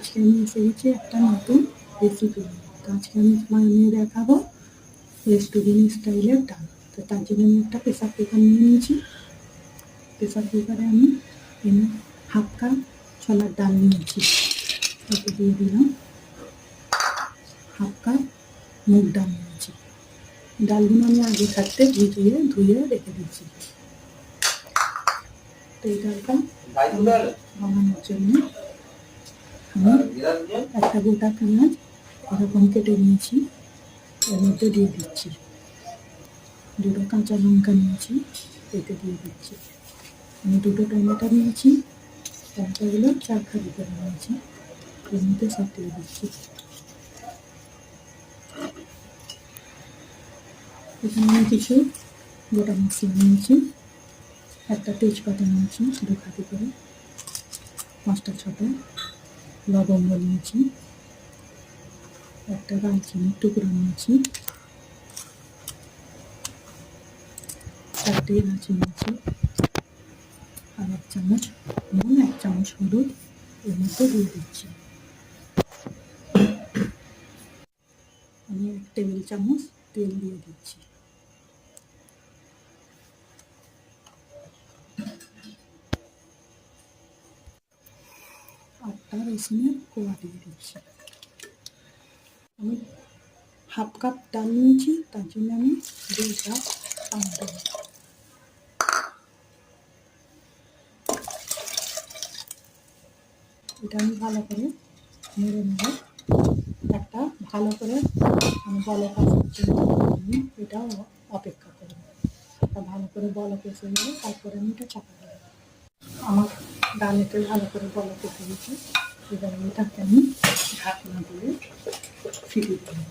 আজকে আমি এসে গেছি একটা নতুন রেসিপি তো আজকে আমি বানিয়ে দেখাবো রেস্টুরেন্ট স্টাইলের ডাল তো তার জন্য আমি একটা প্রেসার কুকার নিয়ে নিয়েছি। প্রেসার কুকারে আমি এনে হাফ কাপ ছোলার ডাল নিয়েছি। ওকে দিয়ে দিলাম হাফ কাপ মুগ ডাল নিয়েছি। ডালগুলো আমি আগে থাকতে ভিজিয়ে ধুয়ে রেখে দিয়েছি। তো এই ডালটা বানানোর জন্য একটা গোটা পেঁয়াজ এরকম কেটে নিয়েছি। এর মধ্যে দিয়ে দিচ্ছি। দুটো কাঁচা লঙ্কা নিয়েছি, এতে দিয়ে দিচ্ছি। আমি দুটো টমেটো নিয়েছি, টমেটোগুলো চার খালি করে নিয়েছি। এর মধ্যে সব দিয়ে দিচ্ছি। এখানে আমি কিছু গোটা মশলা নিয়েছি, একটা তেজপাতা নিয়েছি দু খাতি করে, পাঁচটা ছটা। লবঙ্গ নিয়েছি। একটা দালচিনির টুকরো নিয়েছি। চারটে এলাচ নিয়েছি। আর এক চামচ নুন, এক চামচ হলুদ এর মধ্যে দিয়ে দিচ্ছি। আমি এক টেবিল চামচ তেল দিয়ে দিচ্ছি। আটটা রসুনের কোয়া দিয়ে দিচ্ছি। আমি হাফ কাপ ডাল নিয়েছি, তার জন্য আমি দুই কাপ পানি এটা আমি ভালো করে নেড়ে নেব। একটা ভালো করে আমি বলক আসার আমি এটা অপেক্ষা করব। একটা ভালো করে বলক এসে গেলে তারপরে আমি এটা চাপা দেবো। আমার ডালেতে ভালো করে এসে গেছে এবার এটাকে আমি ঢাকনা দিয়ে ফিরিয়ে দেবো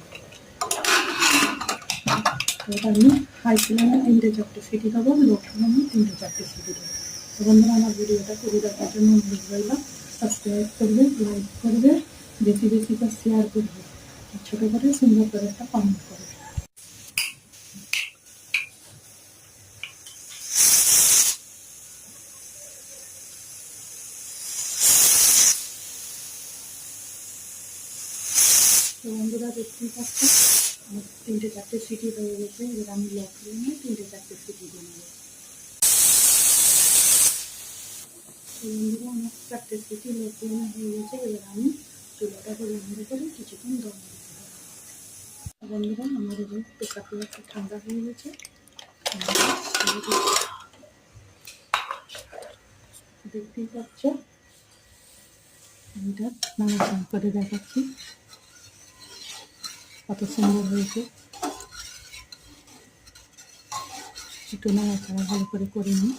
এটা আমি হাই ফ্লেমে তিনটে চারটে সিটি দেবো, লো ফ্লেমে তিনটে চারটে সিটি দেবো। তো বন্ধুরা, আমার ভিডিওটা পুরো দেখার জন্য অনুরোধ রইলাম সাবস্ক্রাইব করবে লাইক করবে, বেশি বেশি করে শেয়ার করবে। ছোটো করে সুন্দর করে একটা কমেন্ট করবে। তো বন্ধুরা দেখতেই পাচ্ছি আমার তিনটে চারটে সিটি হয়ে গেছে, এবার আমি লক করে নিয়ে তিনটে চারটে সিটি দিয়ে নেব। তো বন্ধুরা, আমার চারটে সিটি লক করে হয়ে গেছে, এবার আমি চুলাটাকে বন্ধ করে কিছুক্ষণ দম দিতে হবে। বন্ধুরা, আমার এবার প্রেসার কুকারটা ঠান্ডা হয়ে গেছে। দেখতেই পাচ্ছ এটা নাড়াচাড়া করে দেখাচ্ছি। কত সুন্দর হয়েছে। একটু নাড়াচাড়া ভালো করে করে নিই।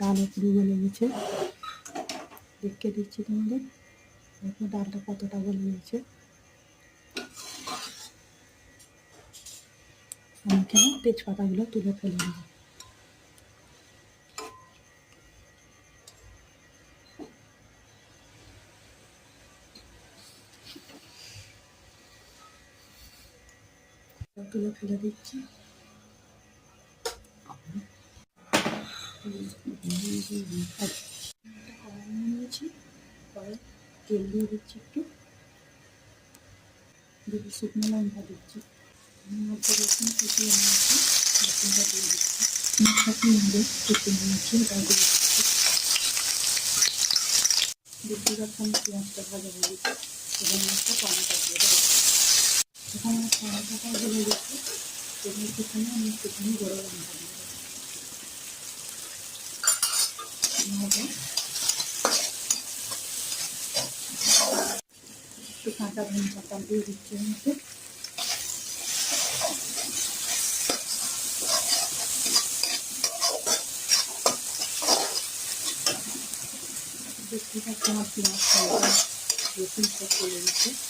ডালও পুরো গলে গেছে দেখে দিচ্ছি তোমাদের। দেখো ডালটা কতটা গলে গেছে তেজপাতাগুলো তুলে ফেলে নেব তুলে ফেলে দিচ্ছি। তেল দিয়ে দিচ্ছি একটু। দুটো শুকনো লঙ্কা দিচ্ছি। মধ্যে রসুন কুচিয়ে নিয়েছি রসুনটা মশলা পেঁয়াজটা ভাজা হয়ে গেছে। এবার একটা টমেটো দিয়ে এখানে আমার টমেটোটা গলে গেছে সেখানে আমি একটুখানি গরম লঙ্কা একটু কাঁচা ধনে পাতা দিয়ে দিচ্ছি মধ্যে দেখতে পাচ্ছি আমার পেঁয়াজ রসুন সব চলে গেছে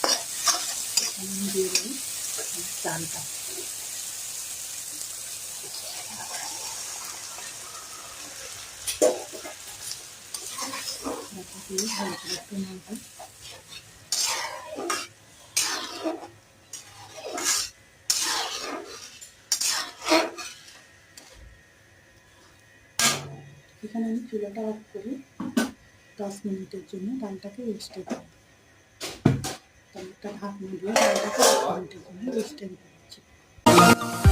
এখানে আমি চালটা অফ করি দশ মিনিটের জন্য ডালটাকে রেস্টে তাহলে একটা ঢাকনা দিয়ে